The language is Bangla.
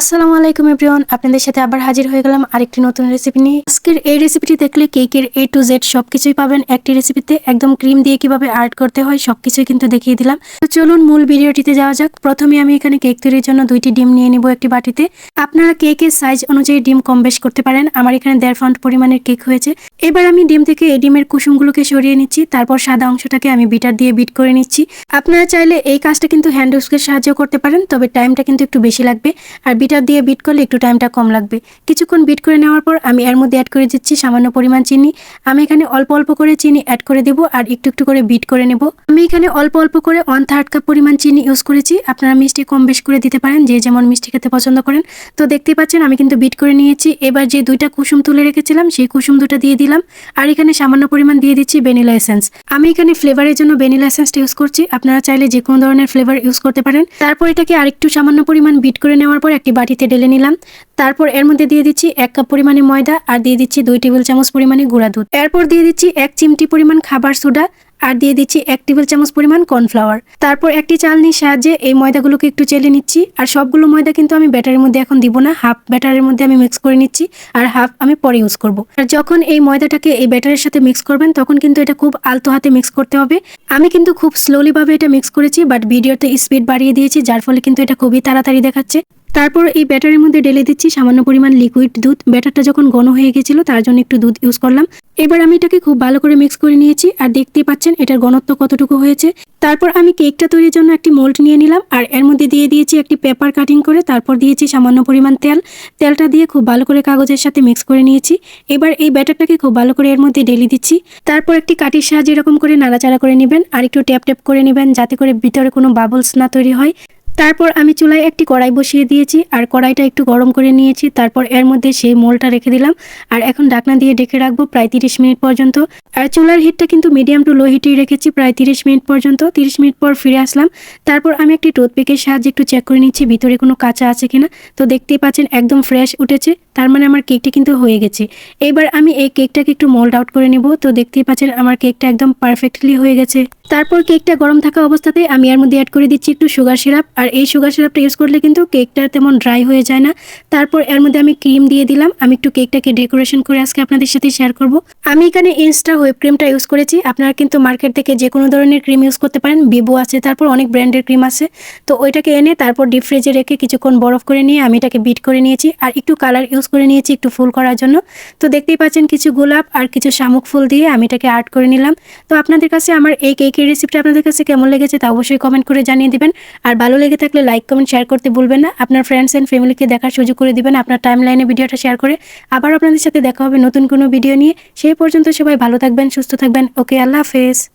আসসালামু আলাইকুম এভরিওয়ান, আপনাদের সাথে আবার হাজির হয়ে গেলাম আরেকটি নতুন রেসিপি নিয়ে। আজকের এই রেসিপিটি দেখলে কেকের এ টু জেড সবকিছুই পাবেন। একটি রেসিপিতে একদম ক্রিম দিয়ে কীভাবে আর্ট করতে হয় সবকিছুই কিন্তু দেখিয়ে দিলাম। তো চলুন মূল ভিডিওটিতে যাওয়া যাক। প্রথমে আমি এখানে কেক তৈরির জন্য দুইটি ডিম নিয়ে নিব একটি বাটিতে। আপনারা কেকের সাইজ অনুযায়ী ডিম কম বেশ করতে পারেন। আমার এখানে দেড় ফাউন্ড পরিমাণের কেক হয়েছে। এবার আমি ডিম থেকে এই ডিমের কুসুমগুলোকে সরিয়ে নিচ্ছি। তারপর সাদা অংশটাকে আমি বিটার দিয়ে বিট করে নিচ্ছি। আপনারা চাইলে এই কাজটা কিন্তু হ্যান্ড উস্কের সাহায্য করতে পারেন, তবে টাইমটা কিন্তু একটু বেশি লাগবে। আর বিটার দিয়ে বিট করলে একটু টাইমটা কম লাগবে। কিছুক্ষণ বিট করে নেওয়ার পর আমি এর মধ্যে অ্যাড করে দিচ্ছি সামান্য পরিমাণ চিনি। আমি এখানে অল্প অল্প করে চিনি অ্যাড করে দেবো আর একটু একটু করে বিট করে নেব। আমি এখানে অল্প অল্প করে ওয়ান থার্ড কাপ পরিমাণ চিনি ইউজ করেছি। আপনারা মিষ্টি কম বেশ করে দিতে পারেন, যে যেমন মিষ্টি খেতে পছন্দ করেন। তো দেখতেই পাচ্ছেন আমি কিন্তু বিট করে নিয়েছি। এবার যে দুইটা কুসুম তুলে রেখেছিলাম, সেই কুসুম দুটা দিয়ে দিলাম। আর এখানে সামান্য পরিমাণ দিয়ে দিচ্ছি ভ্যানিলা এসেন্স আমি এখানে ফ্লেভারের জন্য ভ্যানিলা এসেন্সটা ইউজ করছি। আপনারা চাইলে যে কোনো ধরনের ফ্লেভার ইউজ করতে পারেন। তারপর এটাকে আরেকটু সামান্য পরিমাণ বিট করে নেওয়ার পর একটি বাটিতে ঢেলে নিলাম। তারপর এর মধ্যে দিয়ে দিচ্ছি এক কাপ পরিমাণে ময়দা আর দিয়ে দিচ্ছি দুই টেবিল চামচ পরিমাণে গুঁড়া দুধ। এরপর দিয়ে দিচ্ছি এক চিমটি পরিমাণ খাবার সোডা আর দিয়ে দিচ্ছি এক টেবিল চামচ পরিমাণ কর্নফ্লাওয়ার। তারপর একটি চালনির সাহায্যে এই ময়দাগুলোকে একটু চেলে নিচ্ছি আর সবগুলো ময়দা কিন্তু আমি ব্যাটারের মধ্যে এখন দিব না, হাফ ব্যাটারের মধ্যে আমি মিক্স করে নিচ্ছি আর হাফ আমি পরে ইউজ করব। আর যখন এই ময়দাটাকে এই ব্যাটারের সাথে মিক্স করবেন তখন কিন্তু এটা খুব আলতো হাতে মিক্স করতে হবে। আমি কিন্তু খুব স্লোলি ভাবে এটা মিক্স করেছি বাট ভিডিওতে স্পিড বাড়িয়ে দিয়েছি, যার ফলে কিন্তু এটা খুবই তাড়াতাড়ি দেখাচ্ছে। তারপর এই ব্যাটারের মধ্যে ঢেলে দিচ্ছি সামান্য পরিমাণ লিকুইড দুধ। ব্যাটারটা যখন ঘন হয়ে গেছিল, তার জন্য একটু দুধ ইউজ করলাম। এবার আমি এটাকে খুব ভালো করে মিক্স করে নিয়েছি, আর দেখতেই পাচ্ছেন এটার ঘনত্ব কতটুকু হয়েছে। তারপর আমি কেকটা তৈরির জন্য একটি মোল্ড নিয়ে নিলাম, আর এর মধ্যে দিয়ে দিয়েছি একটি পেপার কাটিং করে, তারপর দিয়েছি সামান্য পরিমাণ তেল। তেলটা দিয়ে খুব ভালো করে কাগজের সাথে মিক্স করে নিয়েছি। এবার এই ব্যাটারটাকে খুব ভালো করে এর মধ্যে ঢেলে দিচ্ছি। তারপর একটি কাঠির সাহায্যে এরকম করে নাড়াচাড়া করে নেবেন, আর একটু ট্যাপ ট্যাপ করে নেবেন, যাতে করে ভিতরে কোনো বাবলস না তৈরি হয়। তারপর আমি চুলায় একটি কড়াই বসিয়ে দিয়েছি, আর কড়াইটা একটু গরম করে নিয়েছি। তারপর এর মধ্যে সেই মোলটা রেখে দিলাম, আর এখন ডাকনা দিয়ে ডেকে রাখব প্রায় তিরিশ মিনিট পর্যন্ত। আর চুলার হিটটা কিন্তু মিডিয়াম টু লো হিটেই রেখেছি, প্রায় তিরিশ মিনিট পর্যন্ত। তিরিশ মিনিট পর ফিরে আসলাম। তারপর আমি একটি টুথপিকের সাহায্যে একটু চেক করে নিচ্ছি, ভিতরে কোনো কাঁচা আছে কিনা। তো দেখতেই পাচ্ছেন একদম ফ্রেশ উঠেছে, তার মানে আমার কেকটা কিন্তু হয়ে গেছে। এবার আমি এই কেকটাকে একটু মোল্ড আউট করে নেব। তো দেখতেই পাচ্ছেন আমার কেকটা একদম পারফেক্টলি হয়ে গেছে। তারপর কেকটা গরম থাকা অবস্থাতে আমি এর মধ্যে অ্যাড করে দিচ্ছি একটু সুগার সিরাপ আর এই সুগার সিরাপটা ইউজ করলে কিন্তু কেকটা তেমন ড্রাই হয়ে যায় না। তারপর এর মধ্যে আমি ক্রিম দিয়ে দিলাম। আমি একটু কেকটাকে ডেকোরেশন করে আজকে আপনাদের সাথে শেয়ার করব। আমি এখানে ইনস্টা হুইপ ক্রিমটা ইউজ করেছি। আপনারা কিন্তু মার্কেট থেকে যে কোনো ধরনের ক্রিম ইউজ করতে পারেন। ভিভো আছে, তারপর অনেক ব্র্যান্ডের ক্রিম আছে। তো ওইটাকে এনে তারপর ডিপ ফ্রিজে রেখে কিছুক্ষণ বরফ করে নিয়ে আমি এটাকে বিট করে নিয়েছি। আর একটু কালার ইউজ করে নিয়েছি একটু ফুল করার জন্য। তো দেখতেই পাচ্ছেন কিছু গোলাপ আর কিছু শামুক ফুল দিয়ে আমি এটাকে আর্ট করে নিলাম। তো আপনাদের কাছে আমার এই কেকের রেসিপিটা আপনাদের কাছে কেমন লেগেছে তা অবশ্যই কমেন্ট করে জানিয়ে দেবেন। আর ভালো লেগে থাকলে লাইক কমেন্ট শেয়ার করতে ভুলবেন না। আপনার ফ্রেন্ডস অ্যান্ড ফ্যামিলিকে দেখার সুযোগ করে দিবেন আপনার টাইম লাইনে ভিডিওটা শেয়ার করে। আবার আপনাদের সাথে দেখা হবে নতুন কোনো ভিডিও নিয়ে। সেই পর্যন্ত সবাই ভালো থাকবেন, সুস্থ থাকবেন। ওকে আল্লাহ হাফেজ।